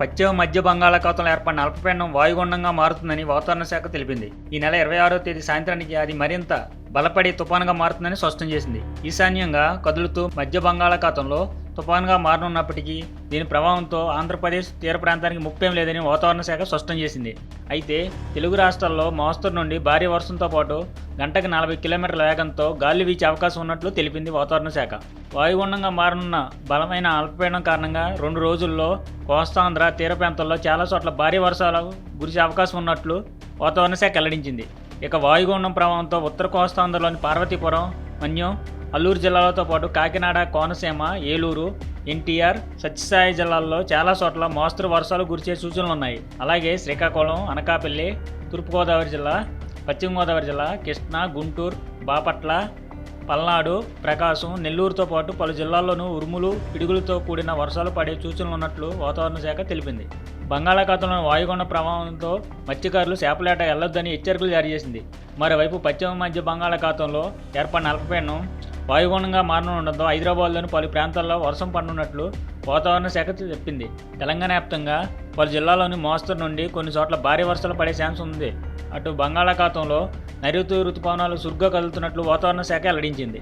పశ్చిమ మధ్య బంగాళాఖాతంలో ఏర్పడిన అల్పపీడనం వాయుగుండంగా మారుతుందని వాతావరణ శాఖ తెలిపింది. ఈ నెల ఇరవై ఆరో తేదీ సాయంత్రానికి అది మరింత బలపడి తుపానుగా మారుతుందని స్పష్టం చేసింది. ఈశాన్యంగా కదులుతూ మధ్య బంగాళాఖాతంలో తుపానుగా మారనున్నప్పటికీ దీని ప్రభావంతో ఆంధ్రప్రదేశ్ తీర ప్రాంతానికి ముప్పేం లేదని వాతావరణ శాఖ స్పష్టం చేసింది. అయితే తెలుగు రాష్ట్రాల్లో మోస్తరు నుండి భారీ వర్షంతో పాటు గంటకు నలభై కిలోమీటర్ల వేగంతో గాలి వీచే అవకాశం ఉన్నట్లు తెలిపింది వాతావరణ శాఖ. వాయుగుండంగా మారనున్న బలమైన అల్పపీడనం కారణంగా రెండు రోజుల్లో కోస్తాంధ్ర తీర ప్రాంతాల్లో చాలా చోట్ల భారీ వర్షాలు గురిసే అవకాశం ఉన్నట్లు వాతావరణ శాఖ వెల్లడించింది. ఇక వాయుగుండం ప్రభావంతో ఉత్తర కోస్తాంధ్రలోని పార్వతీపురం మన్యం అల్లూరు జిల్లాలతో పాటు కాకినాడ కోనసీమ ఏలూరు ఎన్టీఆర్ సత్యసాయి జిల్లాల్లో చాలా చోట్ల మోస్తరు వర్షాలు గురిచే సూచనలు ఉన్నాయి. అలాగే శ్రీకాకుళం అనకాపల్లి తూర్పుగోదావరి జిల్లా పశ్చిమ గోదావరి జిల్లా కృష్ణా గుంటూరు బాపట్ల పల్నాడు ప్రకాశం నెల్లూరుతో పాటు పలు జిల్లాల్లోనూ ఉరుములు పిడుగులతో కూడిన వర్షాలు పడే సూచనలు ఉన్నట్లు వాతావరణ శాఖ తెలిపింది. బంగాళాఖాతంలోని వాయుగుండ ప్రభావంతో మత్స్యకారులు చేపలేట వెళ్ళొద్దని హెచ్చరికలు జారీ చేసింది. మరోవైపు పశ్చిమ మధ్య బంగాళాఖాతంలో ఏర్పడిన అల్పపీడనం వాయుగుండంగా మారనుండడంతో హైదరాబాద్లోని పలు ప్రాంతాల్లో వర్షం పడనున్నట్లు వాతావరణ శాఖ చెప్పింది తెలంగాణ వ్యాప్తంగా పలు జిల్లాల్లోని మోస్తరు నుండి కొన్ని చోట్ల భారీ వర్షాలు పడే ఛాన్స్ ఉంది. అటు బంగాళాఖాతంలో నైరుతి రుతుపవనాలు సురుగ్గా కదులుతున్నట్లు వాతావరణ శాఖ వెల్లడించింది.